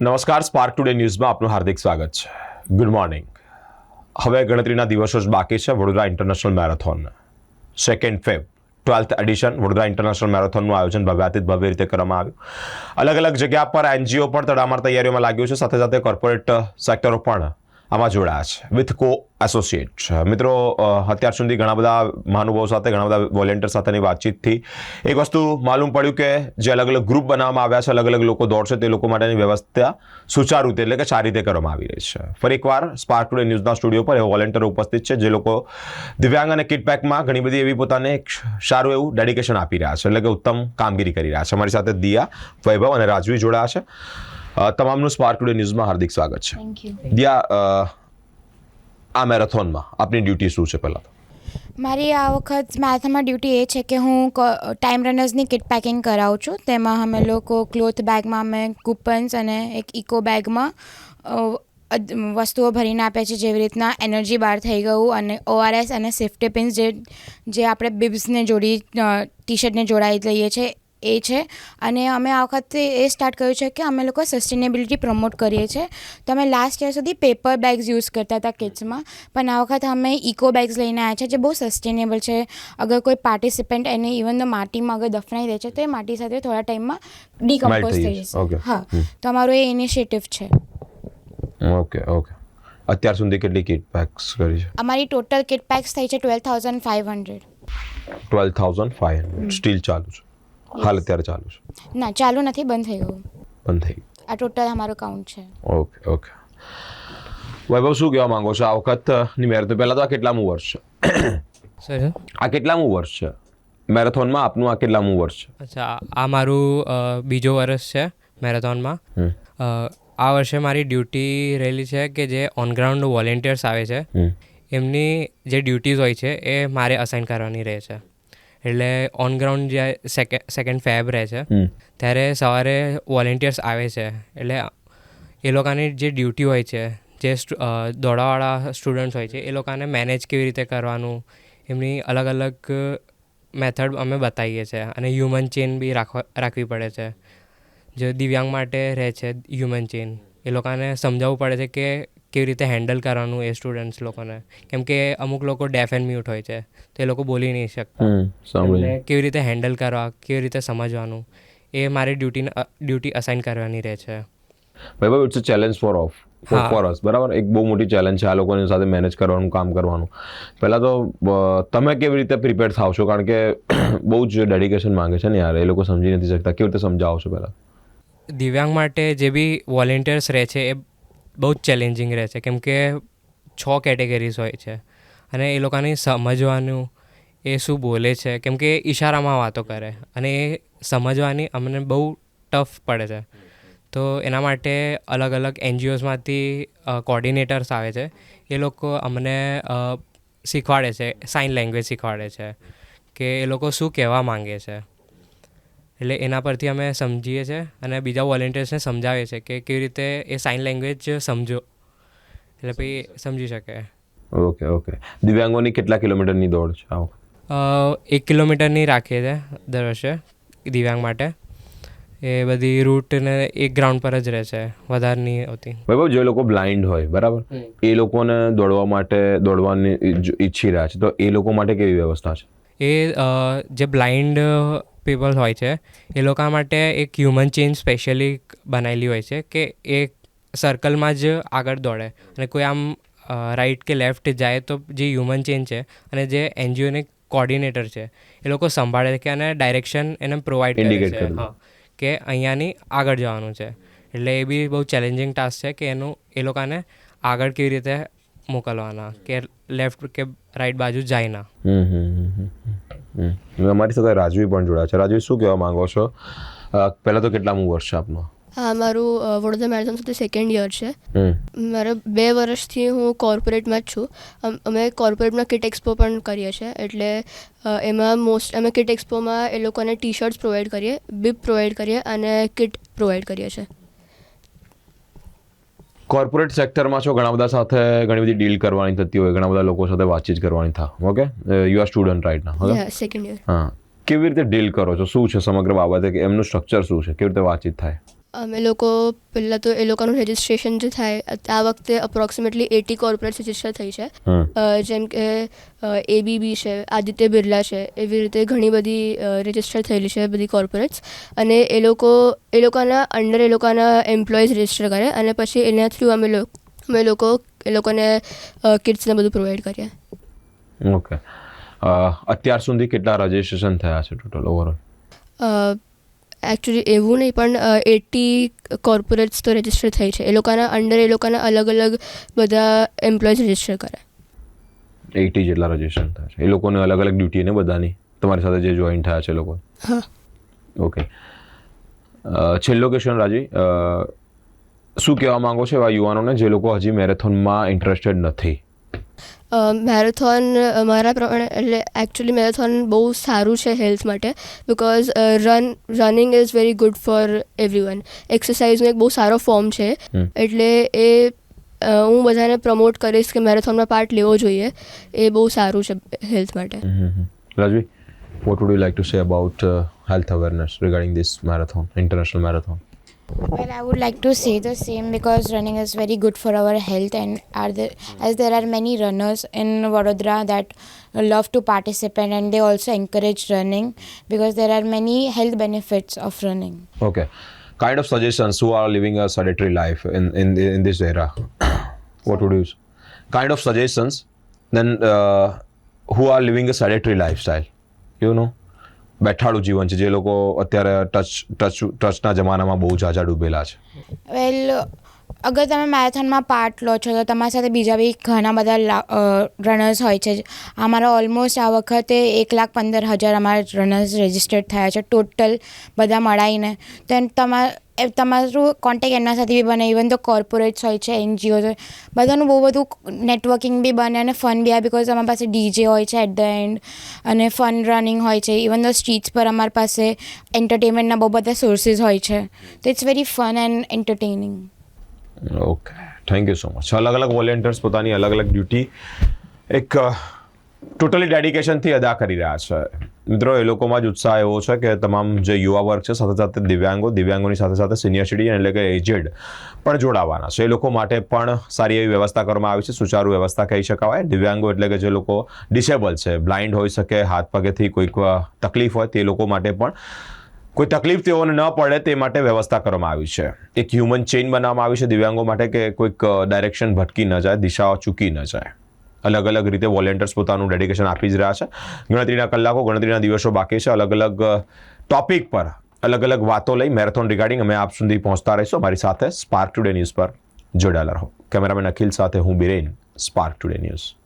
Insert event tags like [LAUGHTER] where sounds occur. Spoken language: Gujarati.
નમસ્કાર સ્પાર્ક ટુડે ન્યૂઝમાં આપનું હાર્દિક સ્વાગત છે. ગુડ મોર્નિંગ હવે ગણતરીના દિવસો જ બાકી છે, Vadodara international marathon second feb twelfth edition Vadodara international મેરેથોનનું આયોજન ભવ્યાતીત ભવ્ય રીતે કરવામાં આવ્યું. અલગ અલગ જગ્યા પર એનજીઓ પણ તડામાર તૈયારીઓમાં લાગ્યું છે, સાથે સાથે કોર્પોરેટ સેક્ટરો પણ આમાં જોડાયા છે. વિથ કો એસોસિએટ મિત્રો અત્યાર સુધી ઘણા બધા મહાનુભાવો સાથે, ઘણા બધા વોલેન્ટિયર સાથેની વાતચીતથી એક વસ્તુ માલુમ પડ્યું કે જે અલગ અલગ ગ્રુપ બનાવવામાં આવ્યા છે, અલગ અલગ લોકો દોડશે, તે લોકો માટેની વ્યવસ્થા સુચારુ રીતે એટલે કે સારી રીતે કરવામાં આવી રહી છે. ફરી એકવાર સ્પાર્ક ટુડે ન્યૂઝના સ્ટુડિયો પર એવા વોલેન્ટિયર ઉપસ્થિત છે જે લોકો દિવ્યાંગ અને કિટપેકમાં ઘણી બધી એવી પોતાને એક સારું એવું ડેડિકેશન આપી રહ્યા છે, એટલે કે ઉત્તમ કામગીરી કરી રહ્યા છે. અમારી સાથે દિયા વૈભવ અને રાજવી જોડાયા છે. તમામનું સ્પાર્ક ટુડે ન્યૂઝમાં હાર્દિક સ્વાગત છે. દિયા આ મેરેથોનમાં આપની ડ્યુટી શું છે પહેલાં મારી આ વખત મેરેથોનમાં ડ્યુટી એ છે કે હું ટાઈમ રનર્સની કિટ પેકિંગ કરાવું છું. તેમાં અમે લોકો ક્લોથ બેગમાં અમે કૂપન્સ અને એક ઇકો બેગમાં વસ્તુઓ ભરીને આપે છે જેવી રીતના એનર્જી બાર થઈ ગયું અને ઓઆરએસ અને સેફ્ટી પિન્સ જે જે આપણે બિબ્સને જોડી ટી શર્ટને જોડાઈ લઈએ છીએ એ છે. અને અમે આ વખતે એ સ્ટાર્ટ કર્યું છે કે અમે લોકો સસ્ટેનેબિલિટી પ્રમોટ કરીએ છીએ. તો અમે લાસ્ટ યર સુધી પેપર બેગ્સ યુઝ કરતા હતા કિડ્સમાં પણ આ વખત અમે ઇકો બેગ્સ લઈને આવ્યા છે જે બહુ સસ્ટેનેબલ છે. અગર કોઈ પાર્ટિસિપન્ટ એને ઇવન તો માટીમાં અગર દફનાઈ દે છે તો એ માટી સાથે થોડા ટાઈમમાં ડીકમ્પોઝ થઈ જશે. હા. તો અમારો એ ઇનિશિયેટિવ છે. Okay okay. અત્યાર સુધી કેટલી કિટ પેક્સ કરી છે? અમારી ટોટલ કિટ પેક્સ થઈ છે twelve thousand five hundred twelve thousand five hundred still ચાલુ છે. હાલ અત્યારે ચાલુ છે. ના ચાલુ નથી બંધ થઈ ગયું. બંધ થઈ ગયું. આ ટોટલ અમારો કાઉન્ટ છે. ઓકે ઓકે વૈભવ શું કહેવા માંગો છો? આ વખતની મેરેથોન પહેલાં તો આ કેટલામું વર્ષ છે? [COUGHS] સર આ કેટલામું વર્ષ છે? મેરેથોનમાં આપનું આ કેટલામું વર્ષ છે? અચ્છા આ મારું બીજો વર્ષ છે મેરેથોનમાં આ વર્ષે મારી ડ્યુટી રહેલી છે કે જે ઓનગ્રાઉન્ડ વોલેન્ટિયર્સ આવે છે. એમની જે ડ્યુટીઝ હોય છે એ મારે અસાઇન કરવાની રહે છે. એટલે ઓનગ્રાઉન્ડ જે સેકન્ડ સેકન્ડ ફેબ રહે છે ત્યારે સવારે વોલેન્ટિયર્સ આવે છે. એટલે એ લોકોની જે ડ્યુટી હોય છે જે દોડાવાળા સ્ટુડન્ટ્સ હોય છે એ લોકોને મેનેજ કેવી રીતે કરવાનું એમની અલગ અલગ મેથડ અમે બતાવીએ છીએ અને હ્યુમન ચેન બી રાખવા રાખવી પડે છે. જે દિવ્યાંગ માટે રહે છે હ્યુમન ચેન એ લોકોને સમજાવવું પડે છે કે કેવી રીતે હેન્ડલ કરવાનું એ સ્ટુડન્ટ્સ લોકોને? કેમ કે અમુક લોકો ડેફ એન્ડ મ્યુટ હોય છે તે લોકો બોલી નહીં શકતા. કેવી રીતે હેન્ડલ કરવા કેવી રીતે સમજવાનું એ મારી ડ્યુટી ડ્યુટી અસાઇન કરવાની રહે છે. ભાઈ it's a challenge for of. For us બરાબર? એક બહુ મોટી ચેલેન્જ છે આ લોકોની સાથે મેનેજ કરવાનું કામ કરવાનું. પહેલાં તો તમે કેવી રીતે પ્રિપેર થાવ છો? કારણ કે [CLEARS THROAT] બહુ જ ડેડિકેશન માંગે છે ને યાર. એ લોકો સમજી નથી શકતા. કેવી રીતે સમજાવો છો પહેલાં? દિવ્યાંગ માટે જે બી વોલેન્ટિયર્સ રહે છે એ બહુ જ ચેલેન્જિંગ રહે છે. કેમ કે છ કેટેગરીઝ હોય છે. અને એ લોકોને સમજવાનું, એ શું બોલે છે, કેમ કે ઈશારામાં વાતો કરે. અને એ સમજવાની અમને બહુ ટફ પડે છે. તો એના માટે અલગ અલગ એનજીઓઝમાંથી કોર્ડિનેટર્સ આવે છે. એ લોકો અમને શીખવાડે છે સાઇન લેંગ્વેજ શીખવાડે છે, કે એ લોકો શું કહેવા માંગે છે. એટલે એના પરથી અમે સમજીએ છીએ અને બીજા વોલેન્ટિયર્સને સમજાવીએ છીએ કે કેવી રીતે એ સાઇન લેંગ્વેજ સમજો. એટલે પછી સમજી શકે. Okay okay. દિવ્યાંગોની કેટલા કિલોમીટરની દોડ છે? આવો. એક કિલોમીટરની રાખીએ છીએ દર વર્ષે દિવ્યાંગ માટે. એ બધી રૂટ ને એક ગ્રાઉન્ડ પર જ રહે છે વધારે નહીં હોતી. વૈભવ જે લોકો બ્લાઇન્ડ હોય બરાબર? એ લોકોને દોડવા માટે દોડવાની ઈચ્છી રહ્યા છે. તો એ લોકો માટે કેવી વ્યવસ્થા છે? એ જે બ્લાઇન્ડ પીપલ હોય છે. એ લોકો માટે એક હ્યુમન ચેન સ્પેશિયલી બનાવેલી હોય છે કે એ સર્કલમાં જ આગળ દોડે. અને કોઈ આમ રાઈટ કે લેફ્ટ જાય તો જે હ્યુમન ચેન છે અને જે એનજીઓને કોર્ડિનેટર છે એ લોકો સંભાળે છે કે અને ડાયરેક્શન એને પ્રોવાઈડ કરે છે. હા. કે અહીંયાની આગળ જવાનું છે. એટલે એ બી બહુ ચેલેન્જિંગ ટાસ્ક છે કે એનું એ લોકોને આગળ કેવી રીતે મોકલવાના કે લેફ્ટ કે રાઈટ બાજુ જાય ના. અમારી સાથે રાજવી પણ જોડાયા છે. રાજવી શું કહેવા માંગો છો? પહેલાં તો કેટલામું વર્ષ છે આપનું? હા મારું વડોદરા મેરેથોન સુધી સેકન્ડ યર છે. મારે બે વર્ષથી હું કોર્પોરેટમાં જ છું. અમે કોર્પોરેટમાં કિટ એક્સપો પણ કરીએ છીએ. એટલે એમાં મોસ્ટ અમે કિટ એક્સપોમાં એ લોકોને ટી શર્ટ્સ પ્રોવાઈડ કરીએ બીપ પ્રોવાઈડ કરીએ અને કિટ પ્રોવાઈડ કરીએ છીએ. કોર્પોરેટ સેક્ટરમાં છો ઘણા બધા સાથે ઘણી બધી ડીલ કરવાની થતી હોય ઘણા બધા લોકો સાથે વાતચીત કરવાની થાય okay you are student right ના સેકન્ડ યર હા. કેવી રીતે ડીલ કરો છો? શું છે સમગ્ર બાબતે? કે એમનું સ્ટ્રક્ચર શું છે? કેવી રીતે વાતચીત થાય? અમે લોકો પહેલાં તો એ લોકોનું રજિસ્ટ્રેશન જે થાય આ વખતે અપ્રોક્સિમેટલી એટી કોર્પોરેટ રજિસ્ટર થઈ છે. જેમ કે એબીબી છે આદિત્ય બિરલા છે એવી રીતે ઘણી બધી રજિસ્ટર થયેલી છે બધી કોર્પોરેટ્સ અને એ લોકો એ લોકોના અંડર એ લોકોના એમ્પ્લોઈઝ રજિસ્ટર કરે અને પછી એના થ્રુ અમે લોકો અમે લોકો એ લોકોને કિટ્સને બધું પ્રોવાઈડ કરીએ. ઓકે અત્યાર સુધી કેટલા રજિસ્ટ્રેશન થયા છે ટોટલ ઓવરઓલ એકચ્યુઅલી એવું નહીં પણ એટી કોર્પોરેટ્સ તો રજિસ્ટર થઈ છે. એ લોકોના અંડર એ લોકોના અલગ અલગ બધા એમ્પ્લોઈઝ રજિસ્ટર કરે. એટી જેટલા રજિસ્ટર થયા છે. એ લોકોને અલગ અલગ ડ્યુટી ને બધાની. તમારી સાથે જે જોઈન થયા છે લોકો. હા. ઓકે છેલ્લો ક્વેશ્ચન રાજી. શું કહેવા માંગો છો એવા યુવાનોને જે લોકો હજી મેરેથોનમાં ઇન્ટરેસ્ટેડ નથી? મેરેથોન મારા પ્રમાણે એટલે એકચ્યુઅલી મેરેથોન બહુ સારું છે હેલ્થ માટે because run running is very good for everyone એક્સરસાઇઝનો એક બહુ સારો ફોર્મ છે એટલે એ હું બધાને પ્રમોટ કરીશ કે મેરેથોનમાં પાર્ટ લેવો જોઈએ. એ બહુ સારું છે હેલ્થ માટે. Rajvi what would you like to say about health awareness regarding this marathon international marathon Well, I would like to say the same because running is very good for our health, and are there, as there are many runners in Vadodara that love to participate and they also encourage running because there are many health benefits of running. okay. Kind of suggestions who are living a sedentary life in in, in this era. [COUGHS] What would you kind of suggestions? Then uh, who are living a sedentary lifestyle? You know બેઠાડું જીવન છે. જે લોકો અત્યારે ટચ ટચ, ટચના જમાનામાં બહુ જાજા ડૂબેલા છે. વેલ, અગર તમે મેરેથોનમાં પાર્ટ લો છો, તો તમારી સાથે બીજા બી ઘણા બધા રનર્સ હોય છે. અમારા ઓલમોસ્ટ આ વખતે એક લાખ પંદર હજાર અમારા રનર્સ રજિસ્ટર્ડ થયા છે. ટોટલ બધા મળાઈને. તો તમાર તમારું કોન્ટેક્ટ એમના સાથે બી બને ઇવન તો કોર્પોરેટ્સ હોય છે એનજીઓ હોય બધાનું બહુ બધું નેટવર્કિંગ બી બને અને ફન બી આ બિકોઝ અમારી પાસે ડીજે હોય છે એટ ધ એન્ડ અને ફન રનિંગ હોય છે. ઇવન તો સ્ટ્રીટ્સ પર અમારી પાસે એન્ટરટેનમેન્ટના બહુ બધા સોર્સિસ હોય છે. તો it's very fun and entertaining okay thank you so much અલગ અલગ વોલેન્ટિયર્સ પોતાની અલગ અલગ ડ્યુટી એક ટોટલી ડેડિકેશનથી અદા કરી રહ્યા છે. મિત્રો, એ લોકોમાં જ ઉત્સાહ એવો છે કે તમામ જે યુવા વર્ગ છે, સાથે સાથે દિવ્યાંગો, દિવ્યાંગોની સાથે સાથે સિનિયર સિટીઝન એટલે કે એજેડ પણ જોડાવાના છે. એ લોકો માટે પણ સારી એવી વ્યવસ્થા કરવામાં આવી છે. સુચારુ વ્યવસ્થા કહી શકાય દિવ્યાંગો એટલે કે જે લોકો ડિસેબલ છે બ્લાઇન્ડ હોઈ શકે, હાથ પગેથી કોઈક તકલીફ હોય તે લોકો માટે પણ કોઈ તકલીફ તેઓને ન પડે તે માટે વ્યવસ્થા કરવામાં આવી છે. એક હ્યુમન ચેઇન બનાવવામાં આવી છે દિવ્યાંગો માટે કે કોઈક ડાયરેક્શન ભટકી ન જાય દિશાઓ ચૂકી ન જાય. અલગ અલગ રીતે વોલેન્ટિયર્સ પોતાનું ડેડિકેશન આપી જ રહ્યા છે. ગણતરીના કલાકો, ગણતરીના દિવસો બાકી છે. અલગ અલગ ટોપિક પર અલગ અલગ વાતો લઈ મેરેથોન રિગાર્ડિંગ અમે આપ સુધી પહોંચતા રહીશું. અમારી સાથે સ્પાર્ક ટુડે ન્યૂઝ પર જોડાયેલા રહો. કેમેરામેન અખિલ સાથે હું બિરેન સ્પાર્ક ટુડે ન્યૂઝ